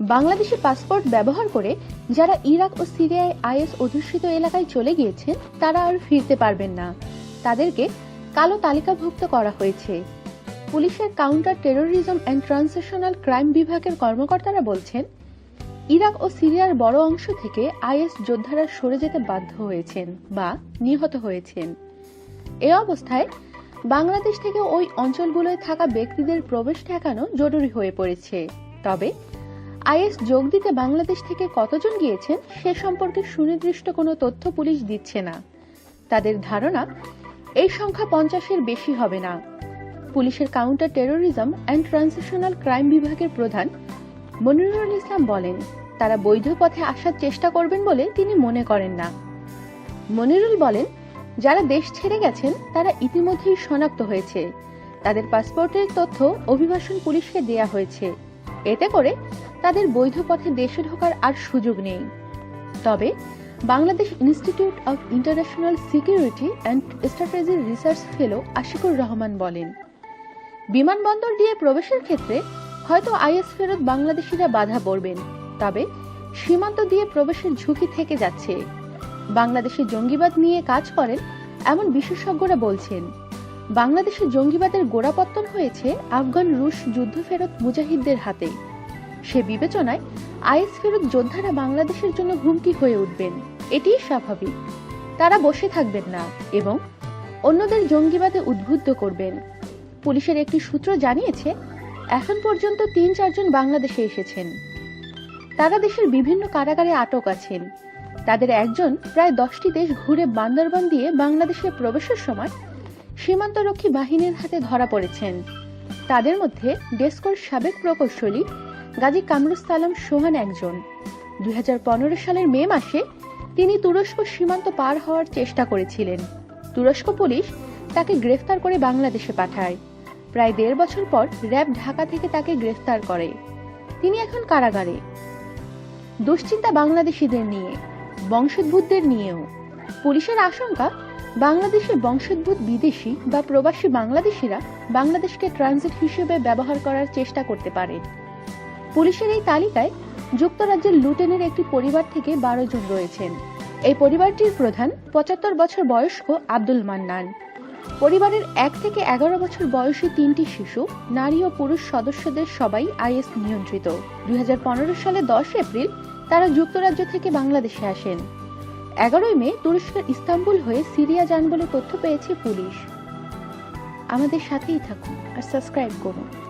Bangladeshi passport ব্যবহার করে যারা ইরাক ও সিরিয়ায় আইএস অধ্যুষিত এলাকায় চলে গিয়েছেন, তারা আর ফিরতে পারবেন না। তাদেরকে কালো তালিকাভুক্ত করা হয়েছে। পুলিশের counter terrorism and transnational crime বিভাগের কর্মকর্তারা বলছেন, ইরাক ও সিরিয়ার বড় অংশ থেকে আইএস যোদ্ধারা সরে যেতে বাধ্য হয়েছেন বা নিহত হয়েছেন। এ অবস্থায় বাংলাদেশ থেকে ওই অঞ্চলগুলোয় থাকা ব্যক্তিদের প্রবেশ ঠেকানো জরুরি হয়ে পড়েছে। তবে আইএস যোগ দিতে বাংলাদেশ থেকে কতজন গিয়েছেন সে সম্পর্কে সুনির্দিষ্ট কোনো তথ্য পুলিশ দিচ্ছে না। তাদের ধারণা, এই সংখ্যা পঞ্চাশের বেশি হবে না। পুলিশের counter terrorism and transitional crime বিভাগের প্রধান মনিরুল ইসলাম বলেন, তারা বৈধ পথে আসার চেষ্টা করবেন বলে তিনি মনে করেন না। মনিরুল বলেন, যারা দেশ ছেড়ে গেছেন, তারা ইতিমধ্যেই শনাক্ত হয়েছে। তাদের পাসপোর্টের তথ্য, অভিবাসন পুলিশকে দেয়া হয়েছে। এতে করে তাদের বৈধ পথে দেশে ঢোকার আর সুযোগ নেই। তবে Bangladesh institute of international security and strategy research fellow Ashikur Rahman বলেন, বিমানবন্দর দিয়ে প্রবেশের ক্ষেত্রে হয়তো আইএস ফেরত বাংলাদেশিরা বাধা পড়বেন, তবে সীমান্ত দিয়ে প্রবেশের ঝুঁকি থেকে যাচ্ছে। বাংলাদেশে জঙ্গিবাদ নিয়ে কাজ করেন এমন বিশেষজ্ঞরা বলছেন। বাংলাদেশে জঙ্গিবাদের গোড়াপত্তন হয়েছে আফগান, রুশ যুদ্ধ ফেরত মুজাহিদদের হাতে। সে বিবেচনায় আইএস ফেরত যোদ্ধারা বাংলাদেশের জন্য হুমকি হয়ে উঠবেন। এটিই স্বাভাবিক। তারা বসে থাকবেন না এবং অন্যদের জঙ্গিবাদে উদ্বুদ্ধ করবেন। পুলিশের একটি সূত্র জানিয়েছে, এখন পর্যন্ত তিন চারজন বাংলাদেশে এসেছেন। তারা দেশের বিভিন্ন কারাগারে আটক আছেন। তাদের একজন প্রায় দশটি দেশ ঘুরে বান্দরবান দিয়ে বাংলাদেশে প্রবেশের সময় সীমান্তরক্ষী বাহিনীর হাতে ধরা পড়েছেন। তাদের মধ্যে ডেস্কোর সাবেক প্রকৌশলী গাজী কামরুসালাম সোহান একজন। দু হাজার পনেরো সালের মে মাসে তিনি তুরস্ক সীমান্ত পার হওয়ার চেষ্টা করেছিলেন। তুরস্ক পুলিশ তাকে গ্রেফতার করে বাংলাদেশে পাঠায়। প্রায় দেড় বছর পর র্যাব ঢাকা থেকে তাকে গ্রেফতার করে। তিনি এখন কারাগারে। দুশ্চিন্তা বাংলাদেশিদের নিয়ে, বংশোদ্ভূতদের নিয়েও। পুলিশের আশঙ্কা বাংলাদেশে বংশোদ্ভূত বিদেশি বা প্রবাসী বাংলাদেশিরা বাংলাদেশকে ট্রানজিট হিসেবে ব্যবহার করার চেষ্টা করতে পারে। পুলিশের এই তালিকায় যুক্তরাজ্যের লুটেনের একটি পরিবার থেকে বারো জন রয়েছেন। এই পরিবারটির প্রধান পঁচাত্তর বছর বয়স্ক আব্দুল মান্নান। পরিবারের এক থেকে এগারো বছর বয়সী তিনটি শিশু, নারী ও পুরুষ সদস্যদের সবাই আইএস নিয়ন্ত্রিত। দুই হাজার পনেরো সালে দশ এপ্রিল তারা যুক্তরাজ্য থেকে বাংলাদেশে আসেন। এগারোই মে তুরস্কের ইস্তাম্বুল হয়ে সিরিয়া যান বলে তথ্য পেয়েছে পুলিশ। আমাদের সাথেই থাকুন আর সাবস্ক্রাইব করুন।